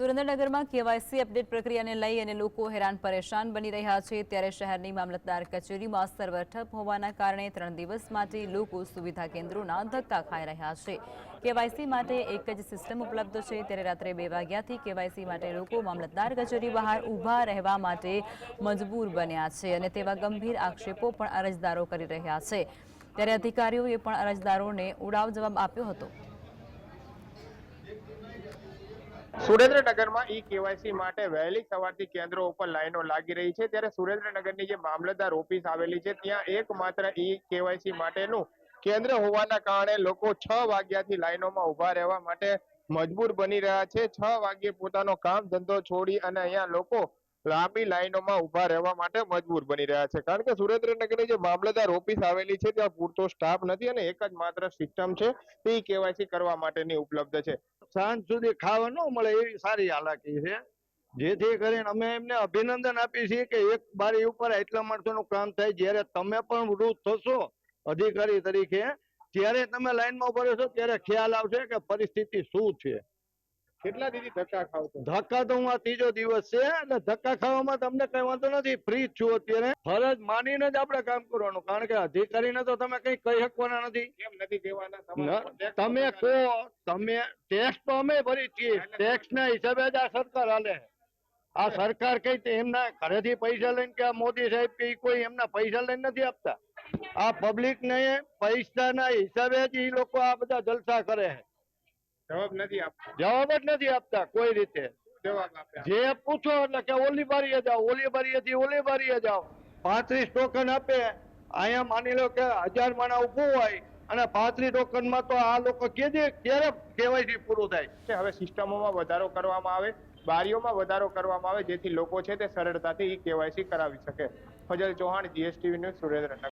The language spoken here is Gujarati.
સુરેન્દ્રનગરમાં કેવાયસી અપડેટ પ્રક્રિયાને લઈ અને લોકો હેરાન પરેશાન બની રહ્યા છે ત્યારે શહેરની મામલતદાર કચેરીમાં સર્વર ઠપ હોવાના કારણે ત્રણ દિવસ માટે લોકો સુવિધા કેન્દ્રોના ધક્કા ખાઈ રહ્યા છે. કેવાયસી માટે એક જ સિસ્ટમ ઉપલબ્ધ છે. ત્યારે રાત્રે બે વાગ્યાથી કેવાયસી માટે લોકો મામલતદાર કચેરી બહાર ઊભા રહેવા માટે મજબૂર બન્યા છે અને તેવા ગંભીર આક્ષેપો પણ અરજદારો કરી રહ્યા છે. ત્યારે અધિકારીઓએ પણ અરજદારોને ઉડાવ જવાબ આપ્યો હતો. સુરેન્દ્રનગરમાં ઈ કેવાયસી માટે વહેલી સવારથી કેન્દ્રો ઉપર લાઈનો લાગી રહી છે. ત્યારે સુરેન્દ્રનગરની જે મામલતદાર ઓફિસ આવેલી છે, ત્યાં એકમાત્ર ઈ કેવાયસી માટેનું કેન્દ્ર હોવાના કારણે લોકો છ વાગ્યાથી લાઈનોમાં ઊભા રહેવા માટે મજબૂર બની રહ્યા છે. છ વાગ્યે પોતાનો કામ ધંધો છોડી અને અહીંયા લોકો લાંબી લાઈનોમાં ઊભા રહેવા માટે મજબૂર બની રહ્યા છે. કારણ કે સુરેન્દ્રનગરની જે મામલતદાર ઓફિસ આવેલી છે, ત્યાં પૂરતો સ્ટાફ નથી અને એક જ માત્ર સિસ્ટમ છે, તે કેવાયસી કરવા માટેની ઉપલબ્ધ છે. સાંજ સુધી ખાવા ન મળે એવી સારી હાલાકી છે. જેથી કરીને અમે એમને અભિનંદન આપીએ છીએ કે એક બારી ઉપર એટલા માણસોનું કામ થાય, જ્યારે તમે પણ વૃદ્ધ થશો અધિકારી તરીકે, ત્યારે તમે લાઈનમાં ઊભા રહેશો, ત્યારે ખ્યાલ આવશે કે પરિસ્થિતિ શું છે. કેટલા દીદી ધક્કા ખાવ છો? ધક્કા તો હું આ ત્રીજો દિવસ છે એટલે ધક્કા ખાવામાં તમને કઈ વાંધો નથી. ફ્રી જ છું અત્યારે. ફરજ માનીને જ આપણે કામ કરવાનું કારણ કે અધિકારીને તો તમે કઈ કહી શકવાના નથી. કેમ નથી દેવાના તમે કહો તમે ટેક્સ તો અમે ભરી છીએ. ટેક્સ ના હિસાબે જ આ સરકાર હાલે. આ સરકાર કઈ એમના ઘરેથી પૈસા લઈને કે આ મોદી સાહેબ કે કોઈ એમના પૈસા લઈને નથી આપતા. આ પબ્લિક ને પૈસા ના હિસાબે જ એ લોકો આ બધા જલસા કરે છે. જવાબ નથી આપતા. જવાબ જ નથી આપતા કોઈ રીતે? જવાબ આપ્યા જે પૂછો એટલે કે ઓલી બારીએ જાઓ ઓલી બારીએ થી ઓલી બારીએ જાઓ. પાંત્રીસ ટોકન આપે અહીંયા માની લો કે હજાર માણા ઊભું હોય અને પાંત્રીસ ટોકનમાં તો આ લોકો કે જે ક્યારે કેવાયસી પૂરું થાય? કે હવે સિસ્ટમોમાં વધારો કરવામાં આવે બારીઓમાં વધારો કરવામાં આવે જેથી લોકો છે તે સરળતાથી ઈ કેવાયસી કરાવી શકે. Fazal Chauhan GSTV news Surendranagar.